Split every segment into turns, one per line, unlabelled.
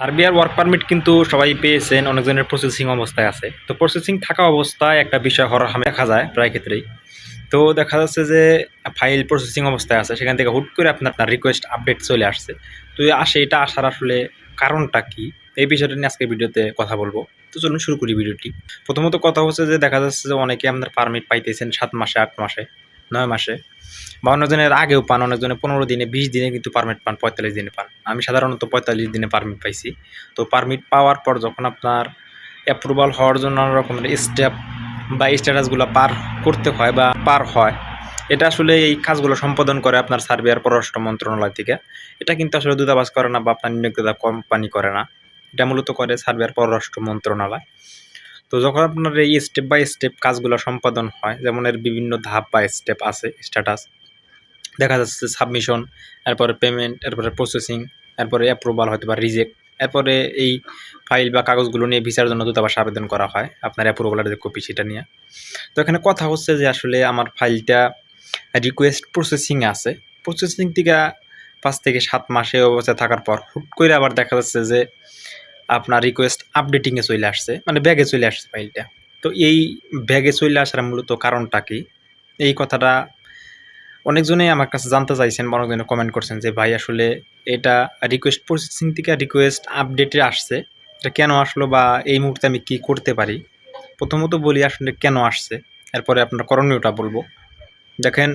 সার্বিয়ার work permit কিন্তু সবাই পেয়েছেন, অনেকজনের প্রসেসিং অবস্থায় আছে। তো প্রসেসিং থাকা অবস্থায় একটা বিষয় হরহামে দেখা যায় প্রায় ক্ষেত্রেই। তো দেখা যাচ্ছে যে ফাইল প্রসেসিং অবস্থায় আছে, সেখান থেকে হুট করে আপনার আপনার রিকোয়েস্ট আপডেট চলে আসছে। তো আসে, এটা আসার আসলে কারণটা কি? এই বিষয়টা নিয়ে আজকে ভিডিওতে কথা বলব। তো চলুন শুরু করি ভিডিওটি। প্রথমত কথা হচ্ছে যে দেখা যাচ্ছে যে অনেকে আপনার পারমিট পাইতেছেন সাত মাসে, আট মাসে। নয় মাসে। বা অনেকজনের আগেও পান অনেকজনের পনেরো দিনে, বিশ দিনে কিন্তু পারমিট পান, পঁয়তাল্লিশ দিনে পান। আমি সাধারণত পঁয়তাল্লিশ দিনে পারমিট পাইছি। তো পারমিট পাওয়ার পর যখন আপনার অ্যাপ্রুভাল হওয়ার জন্য নানা রকমের স্টেপ বা স্ট্যাটাসগুলো পার করতে হয় বা পার হয়, এটা আসলে এই কাজগুলো সম্পাদন করে আপনার সার্বিয়ার পররাষ্ট্র মন্ত্রণালয় থেকে। এটা কিন্তু আসলে দূতাবাস করে না বা আপনার নিয়োগদাতা কোম্পানি করে না। এটা মূলত করে সার্বিয়ার পররাষ্ট্র মন্ত্রণালয়। তো যখন আপনার এই স্টেপ বাই স্টেপ কাজগুলো সম্পাদন হয়, যেমন এর বিভিন্ন ধাপ বা স্টেপ আছে স্ট্যাটাস দেখা যাচ্ছে সাবমিশন এরপরে পেমেন্ট এরপরে প্রসেসিং এরপরে অ্যাপ্রুভাল হয়তো বা রিজেক্ট এরপরে এই ফাইল বা কাগজগুলো নিয়ে ভিসার জন্য দূতাবাসে আবেদন করা হয়, আপনার অ্যাপ্রুভালের যে কপি সেটা নিয়ে। তো এখানে কথা হচ্ছে যে আসলে আমার ফাইলটা রিকোয়েস্ট প্রসেসিং আছে। প্রসেসিং থেকে পাঁচ থেকে সাত মাসে অবস্থায় থাকার পর হুট করে আবার দেখা যাচ্ছে যে আপনার রিকোয়েস্ট আপডেটিংয়ে চলে আসছে মানে ব্যাগে চলে আসছে ফাইলটা তো এই ব্যাগে চলে আসার মূলত কারণটা কি? এই কথাটা অনেকজনেই আমার কাছে জানতে চাইছেন বা অনেকজনে কমেন্ট করছেন যে, ভাই, আসলে এটা রিকোয়েস্ট প্রসেসিং থেকে রিকোয়েস্ট আপডেটে আসছে। এটা কেন আসলো বা এই মুহূর্তে আমি কি করতে পারি? প্রথমত বলি, আসলে কেন আসছে? এরপরে আপনার করণীয়টা বলব। দেখেন,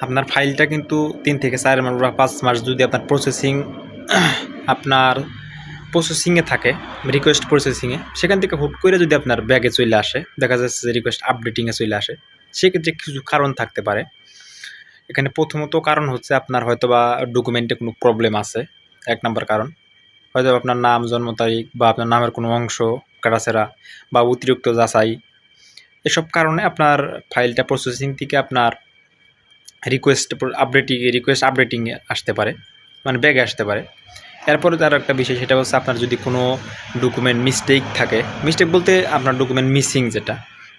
আপনার ফাইলটা কিন্তু তিন থেকে চার মাস বা পাঁচ মাস যদি আপনার প্রসেসিং আপনার প্রসেসিংয়ে থাকে রিকোয়েস্ট প্রসেসিংয়ে সেখান থেকে হুট করে যদি আপনার ব্যাগে চলে আসে, দেখা যাচ্ছে যে রিকোয়েস্ট আপডেটিংয়ে চলে আসে, সেক্ষেত্রে কিছু কারণ থাকতে পারে। এখানে প্রথমত কারণ হচ্ছে আপনার হয়তো বা ডকুমেন্টে কোনো প্রবলেম আছে, এক নম্বর কারণ। হয়তো আপনার নাম, জন্ম তারিখ বা আপনার নামের কোনো অংশ, কাটাছেড়া বা অতিরিক্ত যাচাই, এসব কারণে আপনার ফাইলটা প্রসেসিং থেকে আপনার রিকোয়েস্ট আপডেটিং রিকোয়েস্ট আপডেটিংয়ে আসতে পারে মানে ব্যাগে আসতে পারে। এরপরে তার একটা বিষয়, সেটা হচ্ছে আপনার যদি কোনো ডকুমেন্ট মিস্টেক থাকে মিস্টেক বলতে আপনার ডকুমেন্ট মিসিং যেটা,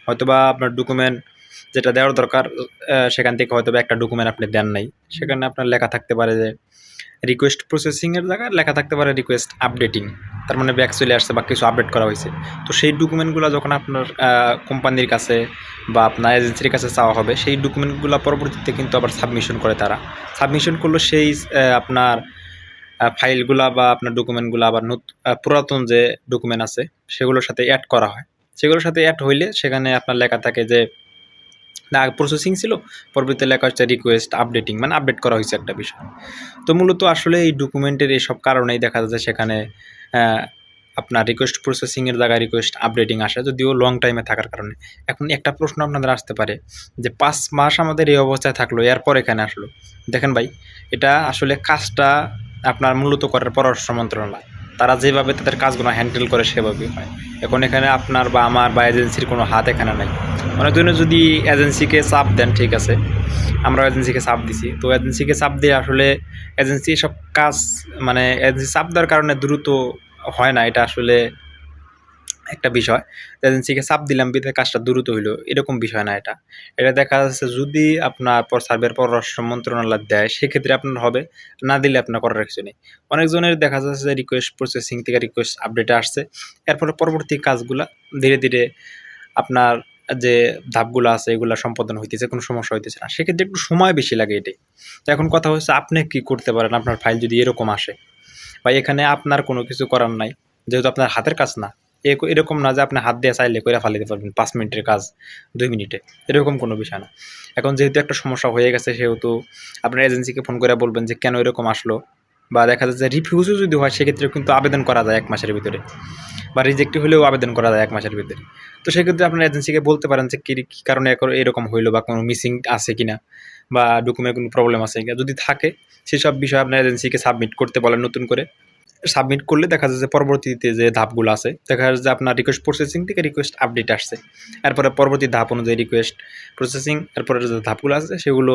হয়তোবা আপনার ডকুমেন্ট যেটা দেওয়ার দরকার সেখান থেকে হয়তো একটা ডকুমেন্ট আপনি দেন নাই। সেখানে আপনার লেখা থাকতে পারে যে রিকোয়েস্ট প্রসেসিংয়ের জায়গায়, লেখা থাকতে পারে রিকোয়েস্ট আপডেটিং তার মানে ব্যাক চলে আসছে বা কিছু আপডেট করা হয়েছে। তো সেই ডকুমেন্টগুলো যখন আপনার কোম্পানির কাছে বা আপনার এজেন্সির কাছে চাওয়া হবে, সেই ডকুমেন্টগুলো পরবর্তীতে কিন্তু আবার সাবমিশন করে তারা। সাবমিশন করলে সেই আপনার ফাইলগুলা বা আপনার ডকুমেন্টগুলো আবার পুরাতন যে ডকুমেন্ট আছে, সেগুলোর সাথে অ্যাড করা হয়। সেগুলোর সাথে অ্যাড হইলে সেখানে আপনার লেখা থাকে যে, না প্রসেসিং ছিল, পরবর্তীতে লেখা হচ্ছে রিকোয়েস্ট আপডেটিং মানে আপডেট করা হয়েছে একটা বিষয়। তো মূলত আসলে এই ডকুমেন্টের এইসব কারণেই দেখা যাচ্ছে সেখানে আপনার রিকোয়েস্ট প্রসেসিংয়ের জায়গায় রিকোয়েস্ট আপডেটিং আসে, যদিও লং টাইমে থাকার কারণে। এখন একটা প্রশ্ন আপনাদের আসতে পারে, যে পাঁচ মাস আমাদের এই অবস্থায় থাকল, এরপর এখানে আসলো। দেখেন ভাই, এটা আসলে কাজটা আপনার মূলত করার পররাষ্ট্র মন্ত্রণালয়। তারা যেভাবে তাদের কাজগুলো হ্যান্ডেল করে সেভাবেই হয়। এখন এখানে আপনার বা আমার বা এজেন্সির কোনো হাত এখানে নেই। অনেকজনে যদি এজেন্সিকে চাপ দেন, ঠিক আছে, আমরা এজেন্সিকে চাপ দিছি। তো এজেন্সিকে চাপ দিয়ে আসলে এজেন্সি সব কাজ মানে এজেন্সি চাপ দেওয়ার কারণে দ্রুত হয় না। এটা আসলে একটা বিষয় এজেন্সিকে চাপ দিলাম বিধে কাজটা দ্রুত হইল, এরকম বিষয় না এটা। এটা দেখা যাচ্ছে যদি আপনার পর সার্ভের পররাষ্ট্র মন্ত্রণালয় দেয়, সেক্ষেত্রে আপনার হবে, না দিলে আপনার করার কিছু নেই। অনেকজনের দেখা যাচ্ছে যে রিকোয়েস্ট প্রসেসিং থেকে রিকোয়েস্ট আপডেটে আসছে, এরপরে পরবর্তী কাজগুলা ধীরে ধীরে আপনার যে ধাপগুলো আছে, এগুলো সম্পাদন হইতেছে, কোনো সমস্যা হইতেছে না। সেক্ষেত্রে একটু সময় বেশি লাগে এটাই। তো এখন কথা হচ্ছে, আপনি কি করতে পারেন? আপনার ফাইল যদি এরকম আসে, বা এখানে আপনার কোনো কিছু করার নাই, যেহেতু আপনার হাতের কাজ না এরকম না যে আপনি হাত দিয়ে চাইলে করে ফালিতে পারবেন, পাঁচ মিনিটের কাজ, দুই মিনিটে। এরকম কোনো বিষয় না। এখন যেহেতু একটা সমস্যা হয়ে গেছে, সেহেতু আপনার এজেন্সিকে ফোন করে বলবেন যে কেন এরকম আসলো, বা দেখা যাচ্ছে রিফিউজও যদি হয়, সেক্ষেত্রে কিন্তু আবেদন করা যায় এক মাসের ভিতরে, বা রিজেক্ট হলেও আবেদন করা যায় এক মাসের ভিতরে। তো সেক্ষেত্রে আপনার এজেন্সিকে বলতে পারেন যে কী কী কারণে এর- এরকম হইল, বা কোনো মিসিং আছে কিনা, বা ডকুমেন্টে কোনো প্রবলেম আছে কিনা। যদি থাকে, সেসব বিষয়ে আপনার এজেন্সিকে সাবমিট করতে বলেন নতুন করে। সাবমিট করলে দেখা যাচ্ছে যে পরবর্তীতে যে ধাপগুলো আছে, দেখা যাচ্ছে যে আপনার রিকোয়েস্ট প্রসেসিং থেকে রিকোয়েস্ট আপডেট আসছে। এরপরে পরবর্তী ধাপ অনুযায়ী রিকোয়েস্ট প্রসেসিং এরপরে যে ধাপগুলো আছে সেগুলো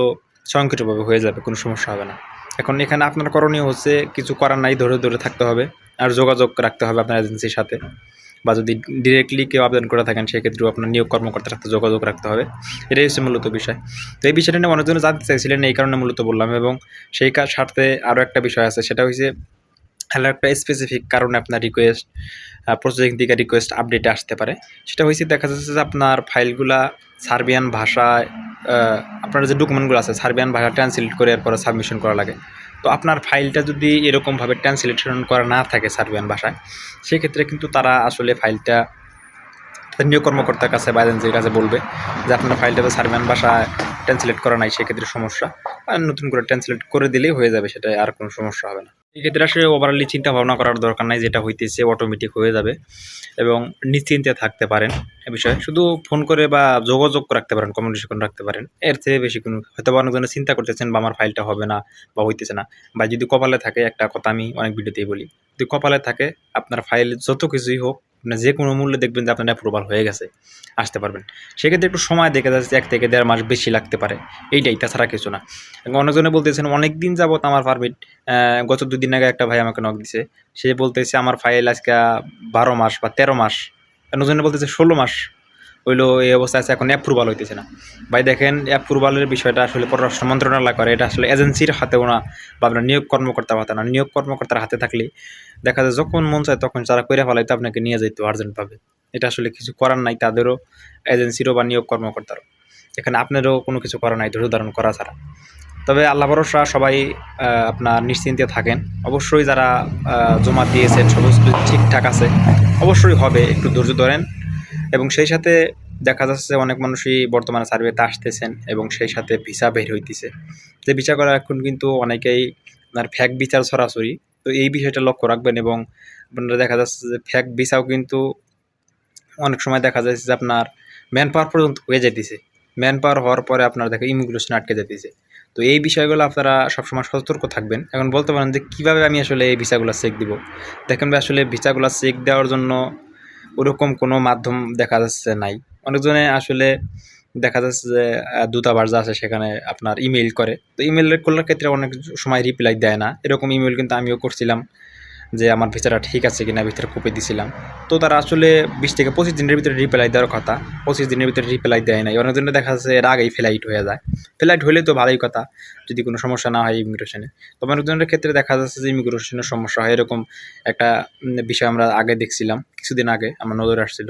স্বয়ংক্রিয়ভাবে হয়ে যাবে, কোনো সমস্যা হবে না। এখন এখানে আপনার করণীয় হচ্ছে কিছু করার নাই ধরে ধরে থাকতে হবে আর যোগাযোগ রাখতে হবে আপনার এজেন্সির সাথে। বা যদি ডিরেক্টলি কেউ আবেদন করে থাকেন, সেক্ষেত্রেও আপনার নিয়োগ কর্মকর্তার সাথে যোগাযোগ রাখতে হবে। এটাই হচ্ছে মূলত বিষয়। তো এই বিষয়টা নিয়ে অনেকজন জানতে চাইছিলেন, এই কারণে মূলত বললাম এবং সেই কাজ স্বার্থে আরও একটা বিষয় আছে, সেটা হচ্ছে তাহলে একটা স্পেসিফিক কারণে আপনার রিকোয়েস্ট প্রসেসিং থেকে রিকোয়েস্ট আপডেটে আসতে পারে। সেটা হয়েছে, দেখা যাচ্ছে যে আপনার ফাইলগুলা সার্বিয়ান ভাষায় আপনার যে ডকুমেন্টগুলো আছে, সার্বিয়ান ভাষা ট্রান্সলেট করে এরপরে সাবমিশন করা লাগে। তো আপনার ফাইলটা যদি এরকমভাবে ট্রান্সলেশন করা না থাকে সার্বিয়ান ভাষায়, সেক্ষেত্রে কিন্তু তারা আসলে ফাইলটা নিয়োগ কর্মকর্তার কাছে বা এজেন্সির কাছে বলবে যে আপনার ফাইলটা তো সার্বিয়ান ভাষায় ট্রান্সলেট করা নাই, সেক্ষেত্রে সমস্যা। আর নতুন করে ট্রান্সলেট করে দিলেই হয়ে যাবে সেটা আর কোনো সমস্যা হবে না। এক্ষেত্রে আসলে ওভারঅলি চিন্তা ভাবনা করার দরকার নাই, যেটা হইতেছে অটোমেটিক হয়ে যাবে এবং নিশ্চিন্তে থাকতে পারেন এ বিষয়ে। শুধু ফোন করে বা যোগাযোগ রাখতে পারেন কমিউনিকেশন রাখতে পারেন। এর থেকে বেশি কোনো হয়তো বা অনেকজনে চিন্তা করতেছেন বা আমার ফাইলটা হবে না বা হইতেছে না। বা যদি কপালে থাকে, একটা কথা আমি অনেক ভিডিওতেই বলি। যদি কপালে থাকে, আপনার ফাইল যত কিছুই হোক মানে যে কোনো মূল্যে দেখবেন যে আপনার অ্যাপ্রুভাল হয়ে গেছে, আসতে পারবেন। সেক্ষেত্রে একটু সময় দেখা যাচ্ছে, এক থেকে দেড় মাস বেশি লাগতে পারে। এইটাই, তাছাড়া কিছু না। অনেকজনে বলতেছেন, অনেক দিন যাবত আমার পারমিট গত দুদিন আগে একটা ভাই আমাকে নক দিছে। সে বলতেছে, আমার ফাইল আজকে বারো মাস বা তেরো মাস। অন্যজনে বলতেছে, ষোলো মাস। হইল এই অবস্থা আছে, এখন অ্যাপ্রুভাল হইতেছে না। ভাই দেখেন অ্যাপ্রুভালের বিষয়টা আসলে পররাষ্ট্র মন্ত্রণালয় করে, এটা আসলে এজেন্সির হাতেও না বা আপনার নিয়োগ কর্মকর্তার হাতে না। নিয়োগ কর্মকর্তার হাতে থাকলে দেখা যায় যখন মন চায় তখন যারা কইরা ফেলাইতে আপনাকে নিয়ে যেত আর্জেন্টভাবে এটা আসলে কিছু করার নাই, তাদেরও এজেন্সিরও বা নিয়োগ কর্মকর্তারও। এখানে আপনারও কোনো কিছু করা নাই, ধৈর্য ধারণ করা ছাড়া। তবে আল্লাহ ভরসা, সবাই আপনার নিশ্চিন্তে থাকেন। অবশ্যই যারা জমা দিয়েছেন সমস্ত ঠিকঠাক আছে, অবশ্যই হবে, একটু ধৈর্য ধরেন। এবং সেই সাথে দেখা যাচ্ছে অনেক মানুষই বর্তমানে সার্ভেতে আসতেছেন এবং সেই সাথে ভিসা বের হইতেছে। যে ভিসা করা এখন কিন্তু অনেকেই আপনার ফ্যাক বিচার সরাসরি। তো এই বিষয়টা লক্ষ্য রাখবেন এবং আপনারা দেখা যাচ্ছে যে ফ্যাক ভিসাও কিন্তু অনেক সময় দেখা যাচ্ছে যে আপনার ম্যান পাওয়ার পর্যন্ত হয়ে যেতেছে ম্যান পাওয়ার হওয়ার পরে আপনার দেখো ইমিগ্রেশন আটকে যেতেছে তো এই বিষয়গুলো আপনারা সবসময় সতর্ক থাকবেন। এখন বলতে পারেন যে কীভাবে আমি আসলে এই ভিসাগুলো চেক দিব? দেখেন আসলে ভিসাগুলো চেক দেওয়ার জন্য ওরকম কোনো মাধ্যম দেখা যাচ্ছে নাই। অনেকজনে আসলে দেখা যাচ্ছে যে দূতাবাস আছে সেখানে আপনার ইমেল করে। তো ইমেল করার ক্ষেত্রে অনেক সময় রিপ্লাই দেয় না। এরকম ইমেল কিন্তু আমিও করছিলাম। যে আমার ভিসাটা ঠিক আছে কিনা ভিতরে কপি দিছিলাম। তো তারা আসলে বিশ থেকে পঁচিশ দিনের ভিতরে রিপ্লাই দেওয়ার কথা। পঁচিশ দিনের ভিতরে রিপ্লাই দেয় নাই। অনেকজনে দেখা যাচ্ছে এর আগেই ফ্লাইট হয়ে যায়। ফ্লাইট হলে তো ভালোই কথা, যদি কোনো সমস্যা না হয় ইমিগ্রেশনে তবে অনেকজনের ক্ষেত্রে দেখা যাচ্ছে যে ইমিগ্রেশনের সমস্যা হয়। এরকম একটা বিষয় আমরা আগে দেখছিলাম কিছুদিন আগে, আমার নজরে আসছিল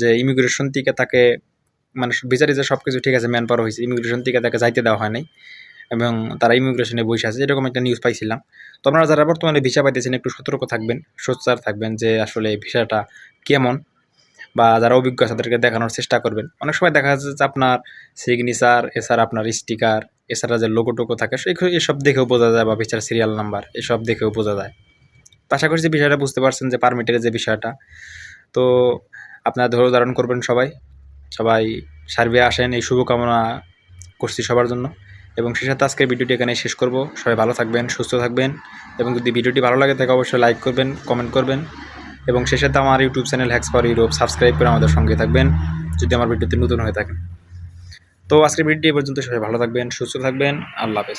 যে ইমিগ্রেশন থেকে তাকে মানে বিচারি যে সব কিছু ঠিক আছে ম্যান পাওয়ার হয়েছে। ইমিগ্রেশন থেকে তাকে যাইতে দেওয়া হয় নাই। এবং তারা ইমিগ্রেশনে বসে আছে, এরকম একটা নিউজ পাইছিলাম। তো আপনারা যারা বর্তমানে ভিসা পাইতেছেন, একটু সতর্ক থাকবেন, সোচ্চার থাকবেন যে আসলে ভিসাটা কেমন বা যারা অভিজ্ঞ তাদেরকে দেখানোর চেষ্টা করবেন। অনেক সময় দেখা যাচ্ছে যে আপনার সিগনেচার এছাড়া আপনার স্টিকার এছাড়া যে লোগো টোগো থাকে এসব দেখেও বোঝা যায় বা ভিসার সিরিয়াল নাম্বার এসব দেখেও বোঝা যায়। তো আশা করছি বিষয়টা বুঝতে পারছেন যে পারমিটের যে বিষয়টা তো আপনারা ধৈর্য ধারণ করবেন সবাই। সবাই সার্ভে আসেন, এই শুভকামনা করছি সবার জন্য। এবং সেই সাথে আজকের ভিডিওটি এখানে শেষ করব। সবাই ভালো থাকবেন, সুস্থ থাকবেন এবং যদি ভিডিওটি ভালো লাগে থাকে অবশ্যই লাইক করবেন কমেন্ট করবেন এবং সেই সাথে আমার YouTube channel hacks for Europe subscribe করে আমাদের সঙ্গে থাকবেন যদি আমার ভিডিওতে নতুন হয়ে থাকেন তো আজকের ভিডিওটি এ পর্যন্ত সবাই ভালো থাকবেন, সুস্থ থাকবেন, আল্লাহ হাফেজ।